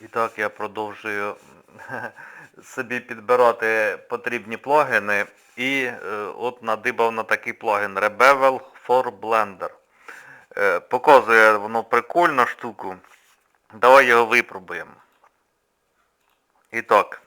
І так я продовжую собі підбирати потрібні плагіни. І е, от надибав на такий плагін Rebevel for Blender. Е, показує воно прикольну штуку. Давай його випробуємо. І так.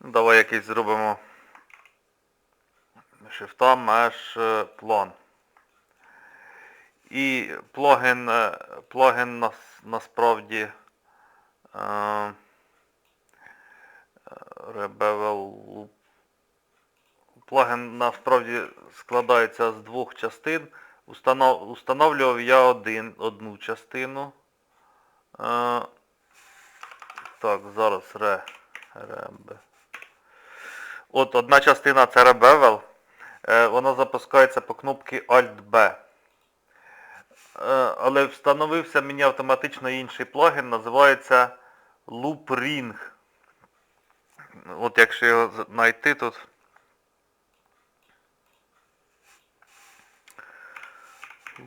Ну, Давай якийсь зробимо меж е, план. І плагін, е, плагін нас, насправді е, Rebevel Плагін насправді складається з двох частин. Установ, установлював я один, одну частину. Е, так, зараз ре, ребе. От одна частина це Rebevel. Е, вона запускається по кнопці Alt-B. Е, але встановився мені автоматично інший плагін, називається Loop Ring. От якщо його знайти тут.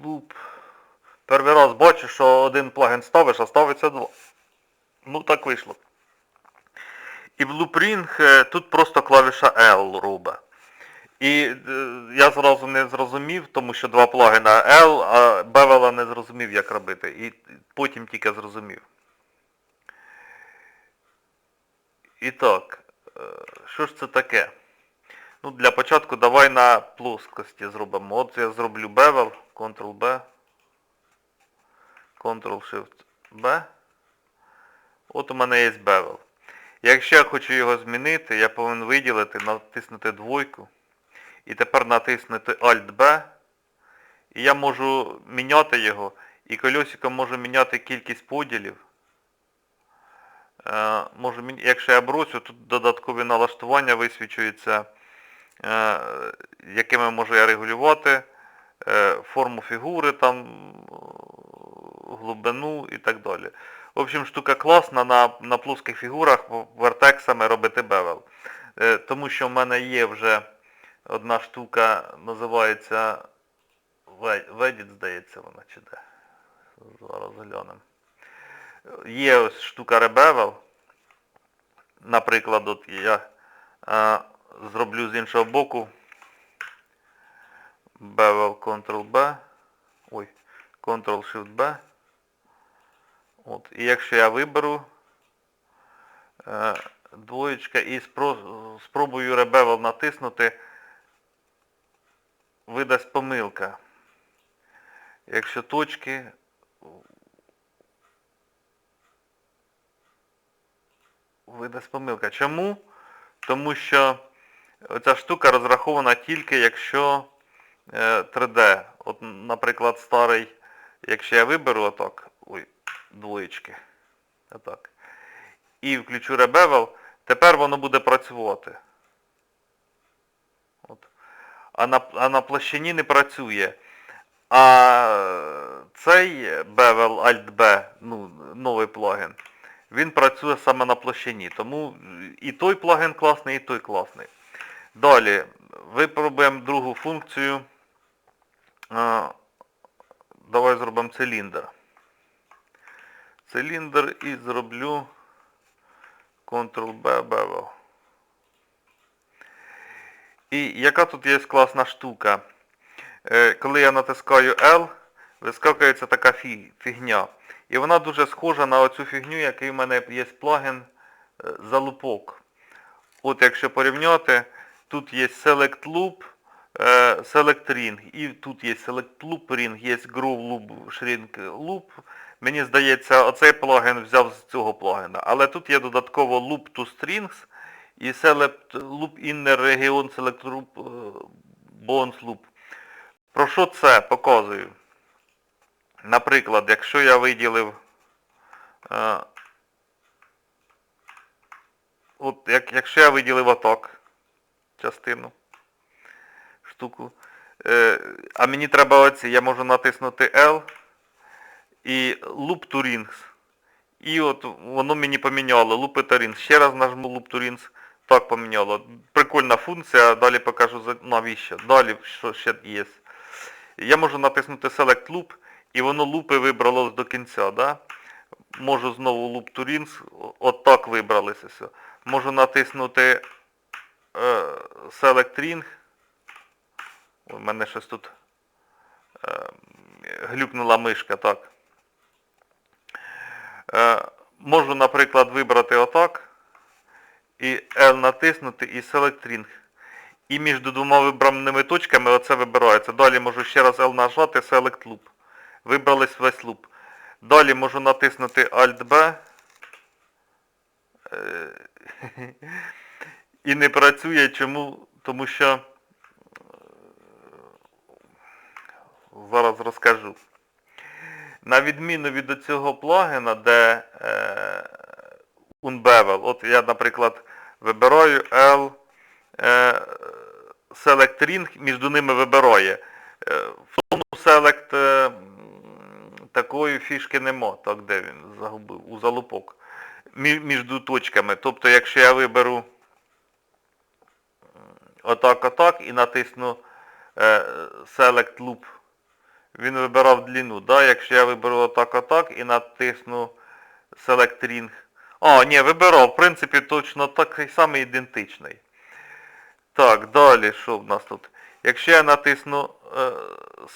Loop. Перший раз бачу, що один плагін ставиш, а ставиться два. Ну так вийшло. І в Loop Ring е, тут просто клавіша L робить. І е, я зразу не зрозумів, тому що два плагіна L, а Bevel не зрозумів, як робити. І потім тільки зрозумів. І так, е, що ж це таке? Ну, для початку давай на плоскості зробимо. От я зроблю Bevel, Ctrl-B, Ctrl-Shift-B. От у мене є Bevel. Якщо я хочу його змінити, я повинен виділити, натиснути двойку. І тепер натиснути Alt-B. І я можу міняти його. І кольосиком можу міняти кількість поділів. Е, можу, якщо я бросю, тут додаткові налаштування висвічуються, е, якими можу я регулювати, е, форму фігури, там, глибину і так далі. В общем, штука класна на, на плоских фігурах вертексами робити бевел. Тому що в мене є вже одна штука, називається Vedit, здається вона чи де. Зараз глянемо. Є ось штука Rebevel. Наприклад, от я е, зроблю з іншого боку Bevel Ctrl-B. Ой, Ctrl-Shift-B. От. І якщо я виберу е, двоєчка і спро- спробую Rebevel натиснути, видасть помилка. Якщо точки видасть помилка. Чому? Тому що ця штука розрахована тільки якщо е, 3D. От, наприклад, старий, якщо я виберу отак, ой, двоєчки, отак, і включу Rebevel, тепер воно буде працювати. А на, а на площині не працює. А цей Bevel Alt-B, ну, новий плагін, він працює саме на площині. Тому і той плагін класний, і той класний. Далі, випробуємо другу функцію. Давай зробимо циліндр. Циліндр і зроблю Ctrl-B Bevel. І яка тут є класна штука? Е, Коли я натискаю L, вискакується така фігня. І вона дуже схожа на оцю фігню, який в мене є плагін е, залупок. От якщо порівняти, тут є Select Loop, е, Select Ring, і тут є Select Loop Ring, є Groove Loop, Shrink Loop. Мені здається, оцей плагін взяв з цього плагіна. Але тут є додатково Loop to Strings і Select Inner Region Loop. Про що це показую? Наприклад, якщо я виділив е, от як, якщо я виділив отак частину, штуку, е, а мені треба оці, я можу натиснути L і Loop to Rings. І от воно мені поміняло Loop to Rings. Ще раз нажму Loop to Rings. Так поміняло. Прикольна функція, далі покажу навіщо. Далі що ще є. Я можу натиснути Select Loop, і воно лупи вибрало до кінця. Да? можу знову Loop to Rings, отак вибралися все. Можу натиснути е, Select Ring. У мене щось тут е, глюкнула мишка, так. Е, можу, наприклад, вибрати отак. І L натиснути і Select Ring. І між двома вибраними точками оце вибирається. Далі можу ще раз L нажати, Select Loop. Вибрались весь луп. Далі можу натиснути Alt-B. Е, І не працює. Чому? Тому що е, зараз розкажу. На відміну від цього плагіна, де е, Unbevel, от я, наприклад, вибираю L е, Select Ring, між ними вибирає. Е, в тому Select е, такої фішки нема, так де він загубив, у залупок. Мі- Між точками. Тобто, якщо я виберу отак, отак і натисну Select Loop, він вибирав длину. Да? Якщо я виберу отак, отак і натисну Select Ring. А, ні, вибирав. В принципі, точно такий самий ідентичний. Так, далі, що в нас тут? Якщо я натисну е,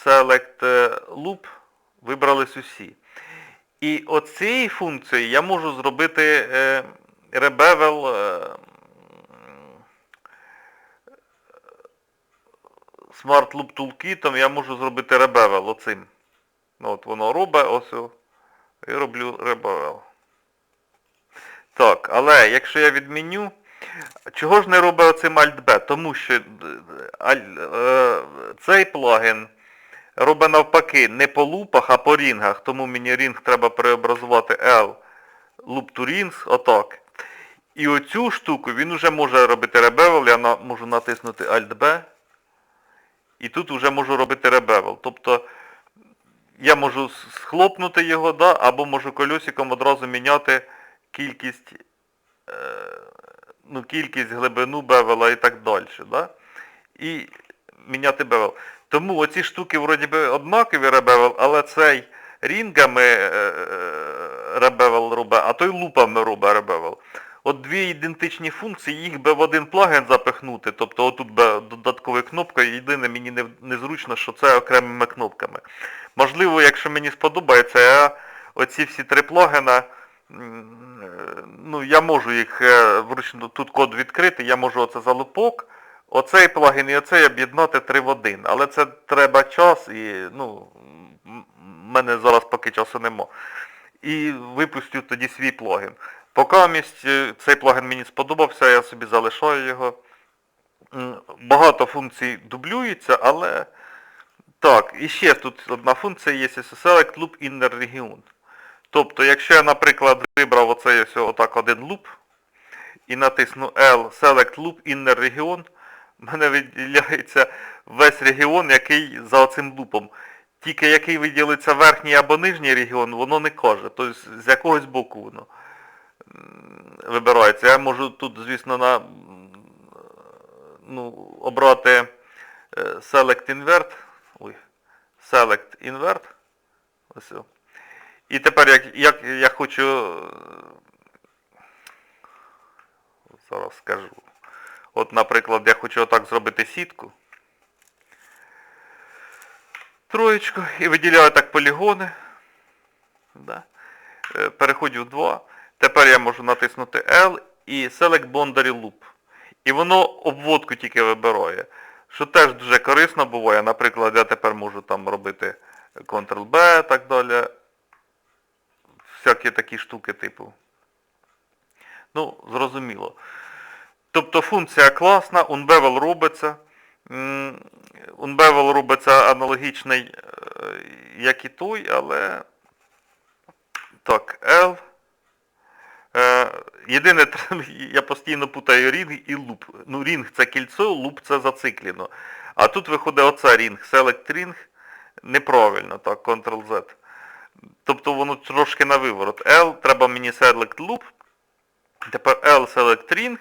Select е, Loop, вибрались усі. І оцією функцією я можу зробити е, Rebevel Smart Loop Toolkit, я можу зробити Rebevel оцим. От воно робить, ось і роблю Rebevel. Так, але якщо я відміню, чого ж не робить оцим Alt-B? Тому що е, е, цей плагін робить навпаки не по лупах, а по рінгах. Тому мені рінг треба преобразувати L loop to rings, отак. І оцю штуку він вже може робити ребевел, я на, можу натиснути Alt-B. І тут вже можу робити ребевел. Тобто я можу схлопнути його, да, або можу кольосиком одразу міняти кількість, е, ну, кількість глибину бевела і так далі. Да? І міняти бевел. Тому оці штуки вроді би однакові ребевел, але цей рінгами е, е, ребевел робить, а той лупами робить ребевел. От дві ідентичні функції, їх би в один плагін запихнути, тобто отут би додатковою кнопкою, єдине мені незручно, що це окремими кнопками. Можливо, якщо мені сподобається, я оці всі три плагіна, ну я можу їх е, вручну, тут код відкрити, я можу оце залупок, оцей плагін і оцей об'єднати три в один. Але це треба час і ну, в мене зараз поки часу нема. І випустю тоді свій плагін. Поки місць е, цей плагін мені сподобався, я собі залишаю його. Багато функцій дублюється, але так, і ще тут одна функція є Select Loop Inner Region. Тобто, якщо я, наприклад, вибрав оцей ось отак один луп і натисну L Select Loop Inner Region, в мене виділяється весь регіон, який за оцим лупом. Тільки який виділиться верхній або нижній регіон, воно не каже. Тобто з якогось боку воно вибирається. Я можу тут, звісно, на, ну, обрати е, Select Invert. Ой, Select Invert. Ось. І тепер як, як я хочу. Зараз скажу. От, наприклад, я хочу отак зробити сітку. Троєчку. І виділяю так полігони. Да. Е, Переходжу в 2. Тепер я можу натиснути L і Select Boundary Loop. І воно обводку тільки вибирає. Що теж дуже корисно буває. Наприклад, я тепер можу там робити Ctrl-B і так далі. Всякі такі штуки типу. Ну, зрозуміло. Тобто функція класна, Unbevel робиться. Unbevel робиться аналогічний, е, як і той, але... Так, L. Е, Єдине, я постійно путаю рінг і луп. Ну, рінг це кільцо, луп це зациклено. А тут виходить оце рінг, Select Ring. Неправильно, так, Ctrl-Z. Тобто воно трошки на виворот. L, треба мені Select Loop. Тепер L Select Ring.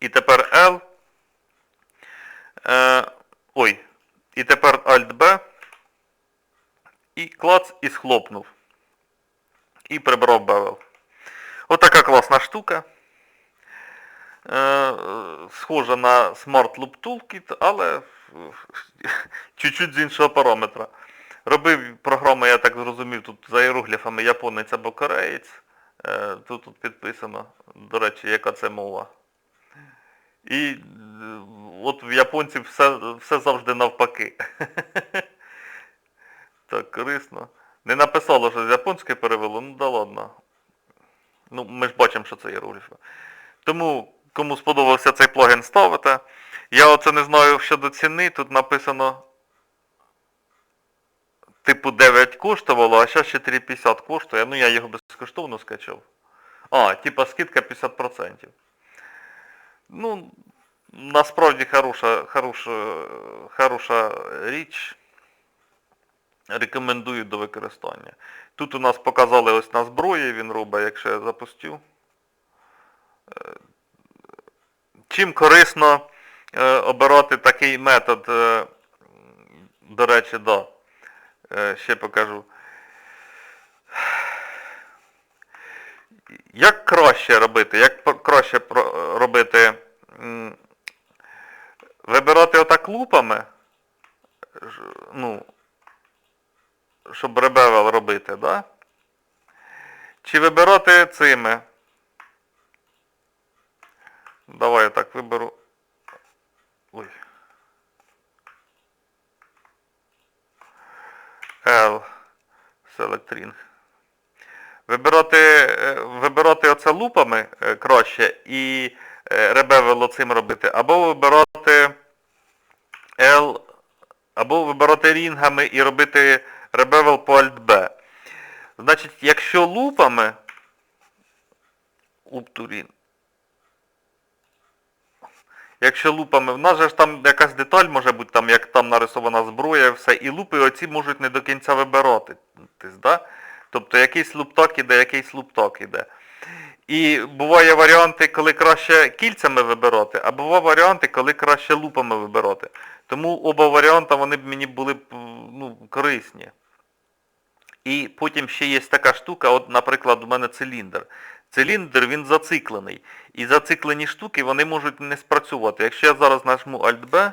І тепер L. Е, ой. І тепер Alt-B. І клац і схлопнув. і прибрав бевел. Отака класна штука. Е, схожа на Smart Loop Toolkit, але чуть-чуть з іншого параметра. Робив програму, я так зрозумів, тут за іерогліфами японець або кореєць. Е, Тут, тут підписано, до речі, яка це мова. І е, от в японців все, все завжди навпаки. Так, корисно. Не написало, що з японської перевело, ну да ладно. Ну, ми ж бачимо, що це іерогліфи. Тому, кому сподобався цей плагін, ставите. Я оце не знаю щодо ціни, тут написано типу 9 коштувало, а зараз 4,50 коштує. Ну я його безкоштовно скачав. А, типа скидка 50%. Ну, насправді хороша, хороша, хороша річ. Рекомендую до використання. Тут у нас показали ось на зброї, він робить, якщо я запустю. Е, Чим корисно е, обирати такий метод, е, до речі, да. Е, ще покажу. Як краще робити? Як краще робити? Вибирати отак лупами, ну, щоб ребевел робити, да? Чи вибирати цими? Давай я так виберу. Ой. L. Select ring. Вибирати, е, лупами е, краще і е, ребевел оцим робити, або вибирати L, або вибирати рінгами і робити ребевел по Alt-B. Значить, якщо лупами Уптурін. Якщо лупами, в нас же ж там якась деталь може бути, там, як там нарисована зброя все, і лупи оці можуть не до кінця вибирати. Да? Тобто якийсь луп так іде, якийсь луп так іде. І буває варіанти, коли краще кільцями вибирати, а буває варіанти, коли краще лупами вибирати. Тому оба варіанти вони б мені були б ну, корисні. І потім ще є така штука, от, наприклад, у мене циліндр. Циліндр він зациклений. І зациклені штуки вони можуть не спрацювати. Якщо я зараз нажму Alt-B,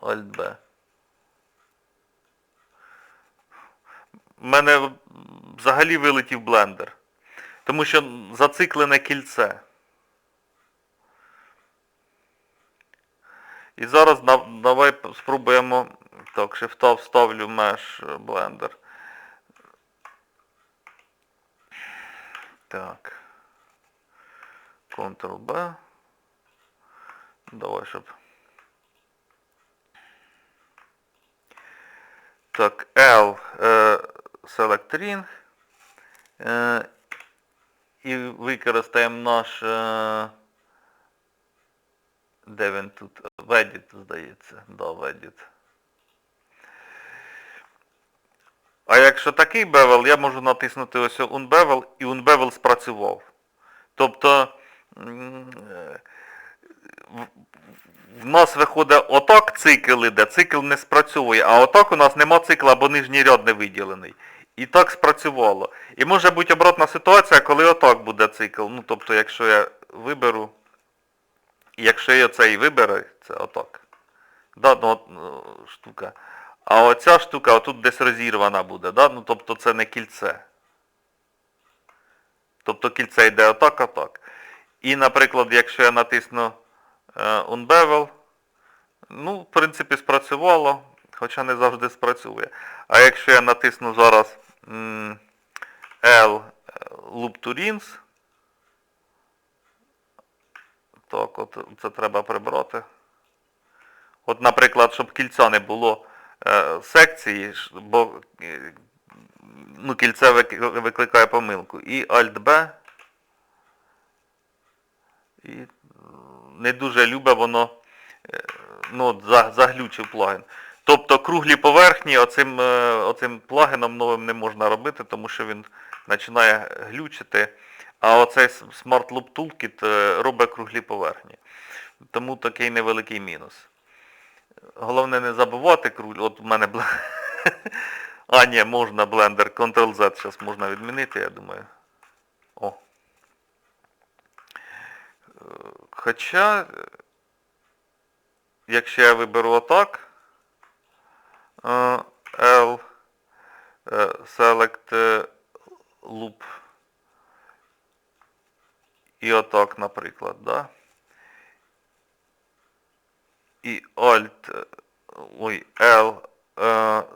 Alt-B, в мене взагалі вилетів блендер. Тому що зациклене кільце. І зараз давай спробуємо. Так, шифта вставлю меж блендер. Так. Ctrl-B. Давай, щоб. Так, L е, Select Ring. Е, і використаємо наш. Е, де він тут? Ведіт, здається. Да, Ведіт. А якщо такий бевел, я можу натиснути ось Unbevel і Unbevel спрацював. Тобто е, в- нас виходить отак цикл іде, цикл не спрацьовує, а отак у нас нема цикла або нижній ряд не виділений. І так спрацювало. І може бути обратна ситуація, коли отак буде цикл. Ну, тобто, якщо я виберу, і якщо я цей виберу, це отак. Да, ну, ну, штука. А оця штука отут десь розірвана буде, да? ну тобто це не кільце. Тобто кільце йде отак, отак. І, наприклад, якщо я натисну е, Unbevel, ну, в принципі, спрацювало, хоча не завжди спрацює. А якщо я натисну зараз L Loop Rings, так, от це треба прибрати. От, наприклад, щоб кільця не було е, секції, бо е, ну, кільце викликає помилку. І Alt-B. І не дуже любе воно е, ну, заглючив плагін. Тобто круглі поверхні оцим, е, оцим плагіном новим не можна робити, тому що він починає глючити. А оцей Smart Loop Toolkit е, робить круглі поверхні. Тому такий невеликий мінус. Головне не забувати круль. От у мене А, ні, можна блендер. Ctrl-Z зараз можна відмінити, я думаю. О. Е, Хоча, якщо я виберу отак, L, е, Select е, Loop, і отак, наприклад, да? І Alt, е, ой, L,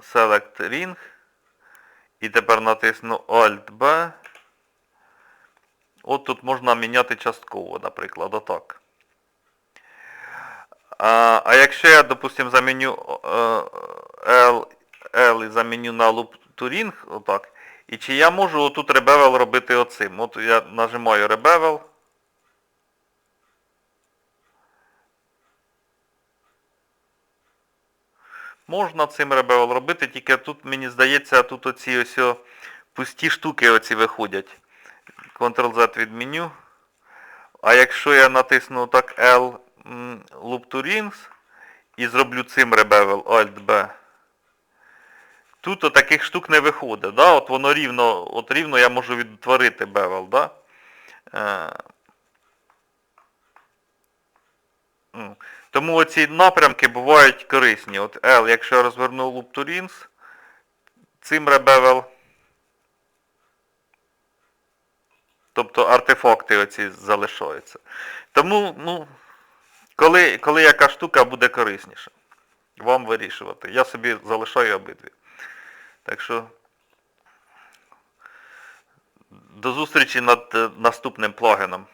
Select Ring, і тепер натисну Alt-B, От тут можна міняти частково, наприклад, отак. А, а якщо я, допустим, заміню L, L і заміню на loop to ring, отак, і чи я можу отут ребевел робити оцим? От я нажимаю ребевел. Можна цим ребевел робити, тільки тут, мені здається, тут оці ось о пусті штуки оці виходять. Ctrl-Z відміню. А якщо я натисну так L Loop to Rings і зроблю цим ребевел Alt-B, тут таких штук не виходить. Да? От воно рівно, от рівно я можу відтворити bevel, да? Е. Тому оці напрямки бувають корисні. От L, якщо я розверну Loop to Rings, цим ребевел Тобто артефакти оці залишаються. Тому, ну, коли, коли яка штука буде корисніша, вам вирішувати. Я собі залишаю обидві. Так що до зустрічі над е, наступним плагином.